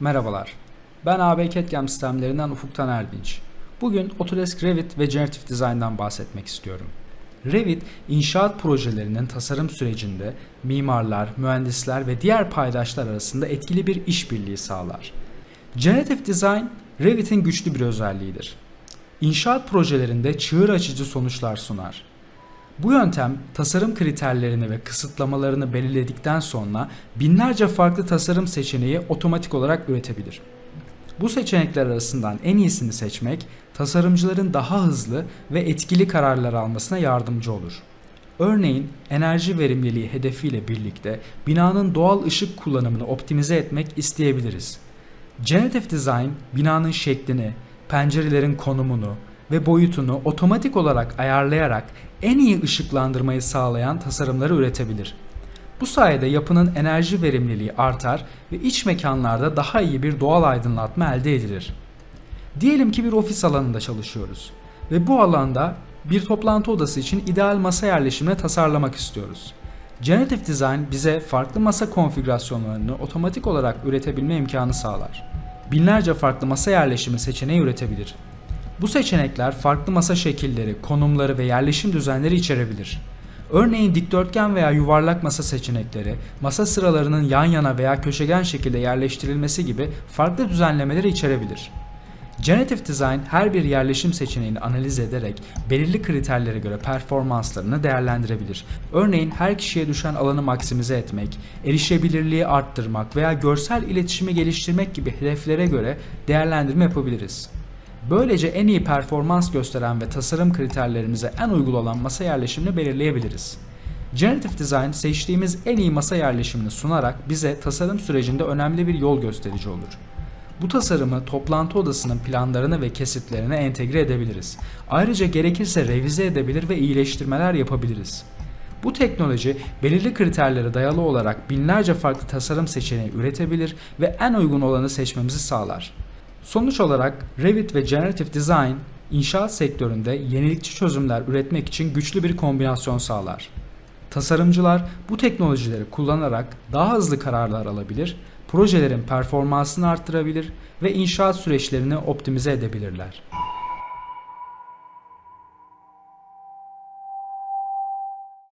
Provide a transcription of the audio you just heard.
Merhabalar. Ben AB CAD/CAM sistemlerinden Ufuktan Erdinç. Bugün Autodesk Revit ve Generative Design'dan bahsetmek istiyorum. Revit, inşaat projelerinin tasarım sürecinde mimarlar, mühendisler ve diğer paydaşlar arasında etkili bir işbirliği sağlar. Generative Design, Revit'in güçlü bir özelliğidir. İnşaat projelerinde çığır açıcı sonuçlar sunar. Bu yöntem tasarım kriterlerini ve kısıtlamalarını belirledikten sonra binlerce farklı tasarım seçeneği otomatik olarak üretebilir. Bu seçenekler arasından en iyisini seçmek tasarımcıların daha hızlı ve etkili kararlar almasına yardımcı olur. Örneğin enerji verimliliği hedefiyle birlikte binanın doğal ışık kullanımını optimize etmek isteyebiliriz. Generative Design binanın şeklini, pencerelerin konumunu ve boyutunu otomatik olarak ayarlayarak en iyi ışıklandırmayı sağlayan tasarımları üretebilir. Bu sayede yapının enerji verimliliği artar ve iç mekanlarda daha iyi bir doğal aydınlatma elde edilir. Diyelim ki bir ofis alanında çalışıyoruz ve bu alanda bir toplantı odası için ideal masa yerleşimini tasarlamak istiyoruz. Generative Design bize farklı masa konfigürasyonlarını otomatik olarak üretebilme imkanı sağlar. Binlerce farklı masa yerleşimi seçeneği üretebilir. Bu seçenekler farklı masa şekilleri, konumları ve yerleşim düzenleri içerebilir. Örneğin dikdörtgen veya yuvarlak masa seçenekleri, masa sıralarının yan yana veya köşegen şekilde yerleştirilmesi gibi farklı düzenlemeleri içerebilir. Generative Design her bir yerleşim seçeneğini analiz ederek belirli kriterlere göre performanslarını değerlendirebilir. Örneğin her kişiye düşen alanı maksimize etmek, erişebilirliği arttırmak veya görsel iletişimi geliştirmek gibi hedeflere göre değerlendirme yapabiliriz. Böylece en iyi performans gösteren ve tasarım kriterlerimize en uygun olan masa yerleşimini belirleyebiliriz. Generative Design seçtiğimiz en iyi masa yerleşimini sunarak bize tasarım sürecinde önemli bir yol gösterici olur. Bu tasarımı toplantı odasının planlarına ve kesitlerine entegre edebiliriz. Ayrıca gerekirse revize edebilir ve iyileştirmeler yapabiliriz. Bu teknoloji belirli kriterlere dayalı olarak binlerce farklı tasarım seçeneği üretebilir ve en uygun olanı seçmemizi sağlar. Sonuç olarak Revit ve Generative Design inşaat sektöründe yenilikçi çözümler üretmek için güçlü bir kombinasyon sağlar. Tasarımcılar bu teknolojileri kullanarak daha hızlı kararlar alabilir, projelerin performansını arttırabilir ve inşaat süreçlerini optimize edebilirler.